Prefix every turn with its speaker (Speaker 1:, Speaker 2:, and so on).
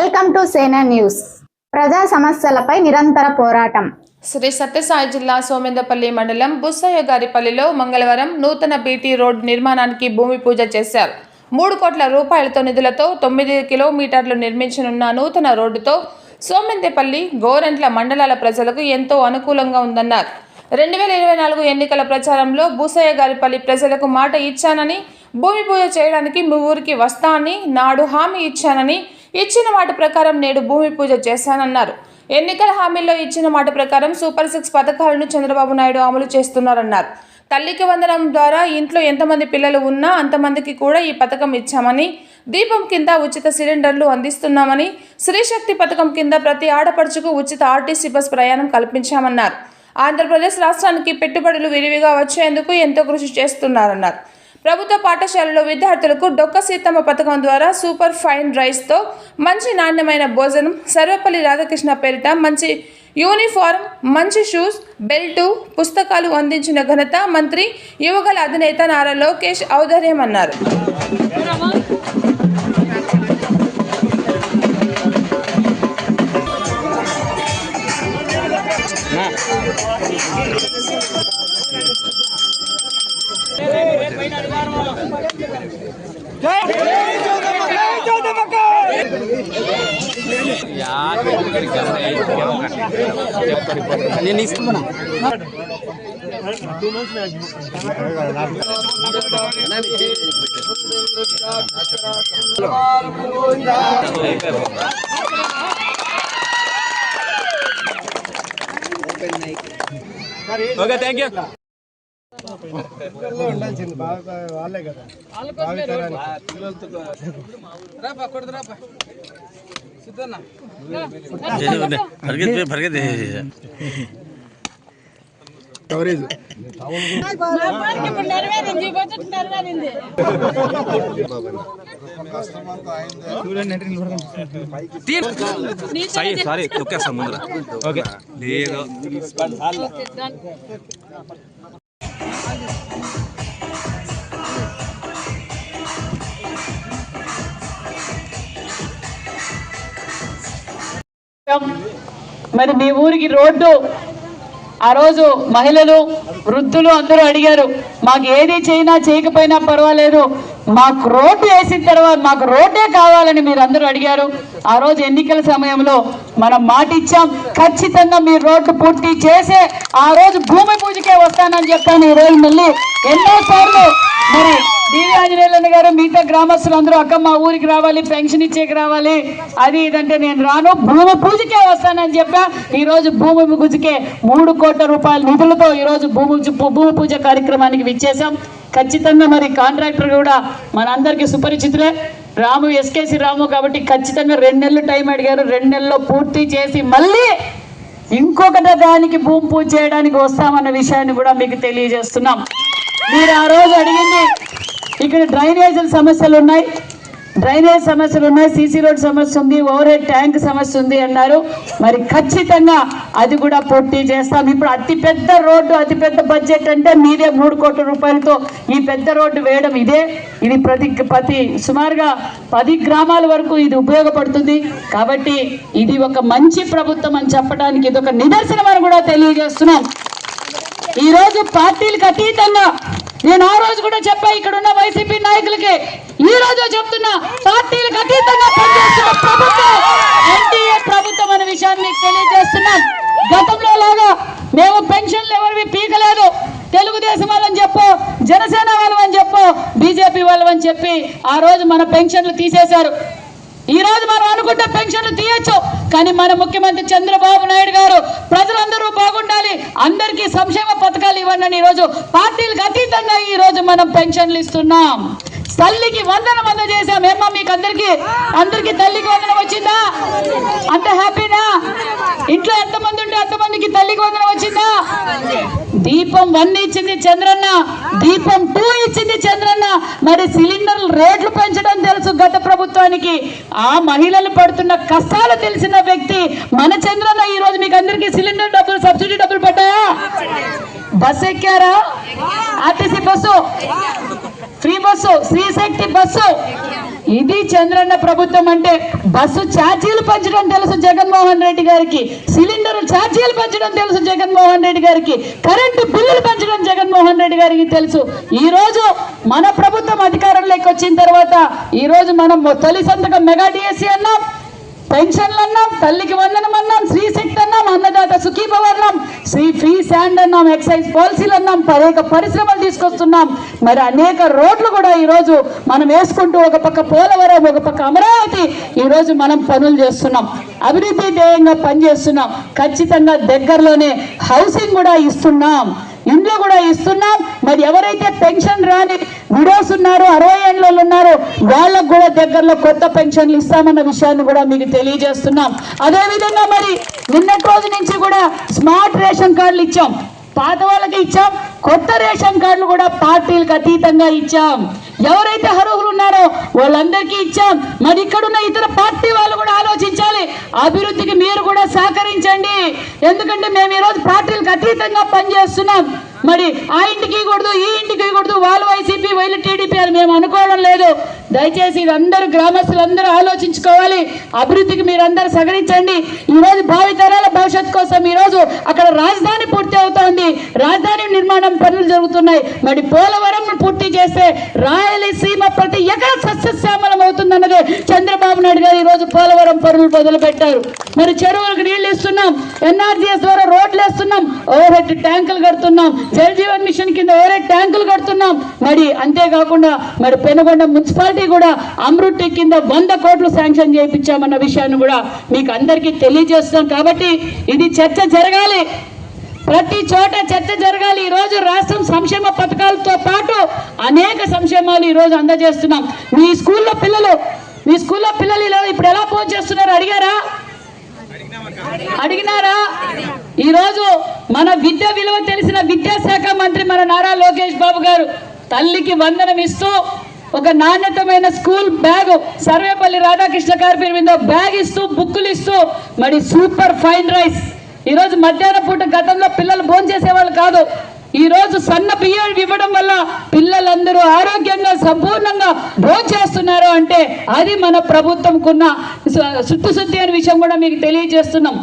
Speaker 1: Welcome to సేనా news. ప్రజా సమస్యలపై నిరంతర పోరాటం.
Speaker 2: శ్రీ సత్యసాయి జిల్లా సోమేందపల్లి మండలం బుస్సయ్యగారిపల్లిలో మంగళవారం నూతన బీటీ రోడ్ నిర్మాణానికి భూమి పూజ చేశారు. మూడు కోట్ల రూపాయలతో నిధులతో తొమ్మిది కిలోమీటర్లు నిర్మించనున్న నూతన రోడ్డుతో సోమెందపల్లి గోరంట్ల మండలాల ప్రజలకు ఎంతో అనుకూలంగా ఉందన్నారు. రెండు వేల ఇరవై నాలుగు ఎన్నికల ప్రచారంలో బూసయ్య గారిపల్లి ప్రజలకు మాట ఇచ్చానని భూమి పూజ చేయడానికి మీ ఊరికి వస్తా అని నాడు హామీ ఇచ్చానని ఇచ్చిన మాట ప్రకారం నేడు భూమి పూజ చేశానన్నారు. ఎన్నికల హామీల్లో ఇచ్చిన మాట ప్రకారం సూపర్ సిక్స్ పథకాలను చంద్రబాబు నాయుడు అమలు చేస్తున్నారన్నారు. తల్లికి వందనం ద్వారా ఇంట్లో ఎంతమంది పిల్లలు ఉన్నా అంతమందికి కూడా ఈ పథకం ఇచ్చామని దీపం కింద ఉచిత సిలిండర్లు అందిస్తున్నామని శ్రీశక్తి పథకం కింద ప్రతి ఆడపడుచుకు ఉచిత ఆర్టీసీ బస్ ప్రయాణం కల్పించామన్నారు. ఆంధ్రప్రదేశ్ రాష్ట్రానికి పెట్టుబడులు విరివిగా వచ్చేందుకు ఎంతో కృషి చేస్తున్నారన్నారు. ప్రభుత్వ పాఠశాలలో విద్యార్థులకు డొక్క సీతమ్మ పథకం ద్వారా సూపర్ ఫైన్ రైస్తో మంచి నాణ్యమైన భోజనం సర్వపల్లి రాధాకృష్ణ పేరిట మంచి యూనిఫారం మంచి షూస్ బెల్టు పుస్తకాలు అందించిన ఘనత మంత్రి యువగల అధినేత నారా లోకేష్ ఔదార్యం అన్నారు.
Speaker 3: నేను ఇస్తున్నా ఓకే థ్యాంక్ యూ
Speaker 4: ఉండాల్సింది వాళ్ళే కదా కవరేజ్
Speaker 5: నెరవేరింది
Speaker 3: సాయి సారీ ముందర. ఓకే. లేదు
Speaker 5: మరి మీ ఊరికి రోడ్డు ఆ రోజు మహిళలు వృద్ధులు అందరూ అడిగారు మాకు ఏది చేయినా చేయకపోయినా పర్వాలేదు మాకు రోడ్డు వేసిన తర్వాత మాకు రోడ్డే కావాలని మీరు అందరూ అడిగారు. ఆ రోజు ఎన్నికల సమయంలో మనం మాట ఇచ్చాం ఖచ్చితంగా మీ రోడ్డు పూర్తి చేసే ఆ రోజు భూమి పూజకే వస్తానని చెప్పాను ఈ రోజు మళ్ళీ ఎన్నోసార్లు. మరి డివి ఆంజనేయులన్న గారు మిగతా గ్రామస్తులు అందరూ అక్క మా ఊరికి రావాలి పెన్షన్ ఇచ్చేకి రావాలి. అది ఇదంటే నేను రాను. భూమి పూజకే వస్తానని చెప్పా. ఈరోజు భూమి పూజకే మూడు కోట్ల రూపాయల నిధులతో ఈరోజు భూమి భూమి పూజ కార్యక్రమానికి విచ్చేసాం ఖచ్చితంగా మరి కాంట్రాక్టర్ కూడా మనందరికీ సుపరిచితులే. రాము ఎస్కేసి రాము కాబట్టి ఖచ్చితంగా రెండు నెలలు టైం అడిగారు. రెండు నెలల్లో పూర్తి చేసి మళ్ళీ ఇంకొకటి దానికి భూమి పూజ చేయడానికి వస్తామన్న విషయాన్ని కూడా మీకు తెలియజేస్తున్నాం. మీరు ఆ రోజు అడిగింది ఇక్కడ డ్రైనేజీల సమస్యలు ఉన్నాయి. డ్రైనేజ్ సమస్యలు ఉన్నాయి సీసీ రోడ్ సమస్య ఉంది ఓవర్ హెడ్ ట్యాంక్ సమస్య ఉంది అన్నారు. మరి ఖచ్చితంగా అది కూడా పూర్తి చేస్తాం. ఇప్పుడు అతిపెద్ద రోడ్డు అతి పెద్ద బడ్జెట్ అంటే మీదే మూడు కోట్ల రూపాయలతో ఈ పెద్ద రోడ్డు వేయడం ఇదే. ఇది ప్రతి ప్రతి సుమారుగా పది గ్రామాల వరకు ఇది ఉపయోగపడుతుంది. కాబట్టి ఇది ఒక మంచి ప్రభుత్వం అని చెప్పడానికి ఇది ఒక నిదర్శనం అని కూడా తెలియజేస్తున్నాం. ఈ రోజు పార్టీలకు అతీతంగా నేను ఆ రోజు కూడా చెప్పా ఇక్కడ ఉన్న వైసీపీ నాయకులకి ఈ రోజు చెప్తున్నా పార్టీలకు అతీతంగా పనిచేస్తున్న ప్రభుత్వం ఎన్డీఏ ప్రభుత్వం అనే విషయాన్ని మీకు గతంలో లాగా మేము పెన్షన్లు ఎవరివి పీకలేదు. తెలుగుదేశం వాళ్ళని చెప్పు జనసేన వాళ్ళని చెప్పు బీజేపీ వాళ్ళని చెప్పి ఆ రోజు మన పెన్షన్లు తీసేశారు. ఈ రోజు మనం అనుకుంటే పెన్షన్లు తీయచ్చు కానీ మన ముఖ్యమంత్రి చంద్రబాబు నాయుడు గారు ప్రజలందరూ బాగుండాలి అందరికీ సంక్షేమ పథకాలు ఇవ్వండి ఈ రోజు పార్టీలకు అతీతంగా ఈ రోజు మనం పెన్షన్లు ఇస్తున్నాం. తల్లికి వందన వంద చేసాం ఏమ్మా మీకు అందరికి అందరికి తల్లికి వందనం వచ్చిందా? అంత హ్యాపీనా? ఇంట్లో ఎంతమంది ఉంటే అంతమందికి తల్లికి వందనం వచ్చిందా? దీపం వన్ ఇచ్చింది చంద్రన్న. దీపం టూ ఇచ్చింది చంద్రన్న. మరి సిలిండర్లు రేట్లు పెంచడం తెలుసు గత ప్రభుత్వానికి. ఆ మహిళలు పడుతున్న కష్టాలు తెలిసిన వ్యక్తి మన చంద్రన్న. ఈ రోజు మీకు అందరికీ సిలిండర్ డబ్బులు సబ్సిడీ డబ్బులు పడ్డాయా? Bus ఎక్కారా? RTC bus? Bus Srishakti bus. ఇది చంద్రన్న ప్రభుత్వం అంటే బస్సు ఛార్జీలు పెంచడం తెలుసు జగన్మోహన్ రెడ్డి గారికి. సిలిండర్ ఛార్జీలు పెంచడం తెలుసు జగన్మోహన్ రెడ్డి గారికి. కరెంటు బిల్లులు పెంచడం జగన్మోహన్ రెడ్డి గారికి తెలుసు. ఈ రోజు మన ప్రభుత్వం అధికారంలోకి వచ్చిన తర్వాత ఈ రోజు మనం తొలి సంతకం మెగా డిఎస్సీ అన్నాం. పెన్షన్లు అన్నాం తల్లికి వందనం అన్నాం శ్రీ శక్తి అన్నాం అన్నదాత సుఖీభవ అన్నాం శ్రీ ఫ్రీ శాండ్ అన్నాం ఎక్సైజ్ పాలసీలు అన్నాం అనేక పరిశ్రమలు తీసుకొస్తున్నాం. మరి అనేక రోడ్లు కూడా ఈరోజు మనం వేసుకుంటూ ఒక పక్క పోలవరం ఒక పక్క అమరావతి ఈరోజు మనం పనులు చేస్తున్నాం. అభివృద్ధి ధ్యేయంగా పనిచేస్తున్నాం. ఖచ్చితంగా దగ్గరలోనే హౌసింగ్ కూడా ఇస్తున్నాం. ఇండ్లు కూడా ఇస్తున్నాం. మరి ఎవరైతే పెన్షన్ రాని విడోస్ ఉన్నారు అరవై ఏళ్ళు ఉన్నారు. వాళ్ళకు కూడా దగ్గరలో కొత్త పెన్షన్లు ఇస్తామన్న విషయాన్ని కూడా మీకు తెలియజేస్తున్నాం. అదే విధంగా మరి నిన్నటి రోజు నుంచి కూడా స్మార్ట్ రేషన్ కార్డులు ఇచ్చాం. పాత వాళ్ళకి ఇచ్చాం కొత్త రేషన్ కార్డులు కూడా పార్టీలకు అతీతంగా ఇచ్చాం. ఎవరైతే అర్హులు ఉన్నారో వాళ్ళందరికీ ఇచ్చాం. మరి ఇక్కడున్న ఇతర పార్టీ వాళ్ళు కూడా ఆలోచించాలి. అభివృద్ధికి మీరు కూడా సహకరించండి. ఎందుకంటే మేము ఈరోజు పార్టీలకు అతీతంగా పనిచేస్తున్నాం. మరి ఆ ఇంటికి కూడదు ఈ ఇంటికి కూడదు వాళ్ళు వైసీపీ వీళ్ళు టీడీపీ అని మేము అనుకోవడం లేదు. దయచేసి ఇది అందరూ గ్రామస్తులందరూ ఆలోచించుకోవాలి. అభివృద్ధికి మీరందరూ సహకరించండి. ఈ రోజు భావితరాల భవిష్యత్ కోసం ఈ రోజు అక్కడ రాజధాని పూర్తి అవుతోంది. రాజధాని నిర్మాణం పనులు జరుగుతున్నాయి. మరి పోలవరం పూర్తి చేస్తే రాయలసీమ ప్రతి ఎకర సస్యశ్యామలం అవుతుందన్నదే చంద్రబాబు నాయుడు గారు ఈ రోజు పోలవరం పనులు మొదలు పెట్టారు మరి చెరువులకు నీళ్ళు ఇస్తున్నాం. ఎన్ఆర్జీఎస్ ద్వారా రోడ్లు వేస్తున్నాం. ఓవర్ హెడ్ ట్యాంకులు కడుతున్నాం. జల్ జీవన్ మిషన్ కింద ఓవర్ హెడ్ ట్యాంకులు కడుతున్నాం. మరి అంతేకాకుండా మరి పెనుగొండ మున్సిపాలిటీ కూడా అమృతి కింద వంద కోట్లు శాంక్షన్ చేయించామన్న విషయాన్ని కూడా మీకు అందరికీ తెలియజేస్తున్నాం. కాబట్టి ఇది చర్చ జరగాలి. ప్రతి చోట చర్చ జరగాలి. ఈ రోజు రాష్ట్రం సంక్షేమ పథకాలతో పాటు అనేక సంక్షేమాలు ఈ రోజు అందజేస్తున్నాం. మీ స్కూల్లో పిల్లలు మీ స్కూల్లో పిల్లలు ఇలా ఇప్పుడు ఎలా ఫోన్ చేస్తున్నారు? అడిగారా? అడిగినారా? ఈ రోజు మన విద్య విలువ తెలిసిన విద్యాశాఖ మంత్రి మన నారా లోకేష్ బాబు గారు తల్లికి వందనం ఇస్తూ ఒక నాణ్యతమైన స్కూల్ బ్యాగ్ సర్వేపల్లి రాధాకృష్ణ గారి పేరు మీద బ్యాగ్ ఇస్తూ బుక్కులు ఇస్తూ మరి సూపర్ ఫైన్ రైస్. ఈ రోజు మధ్యాహ్నం పూట గతంలో పిల్లలు భోజనం చేసేవాళ్ళు కాదు. ఈ రోజు సన్న బియ్యం ఇవ్వడం వల్ల పిల్లలందరూ ఆరోగ్యంగా సంపూర్ణంగా భోజనం చేస్తున్నారు అంటే అది మన ప్రభుత్వంకున్న శుద్ధి శుద్ధి అనే విషయం కూడా మీకు తెలియజేస్తున్నాం.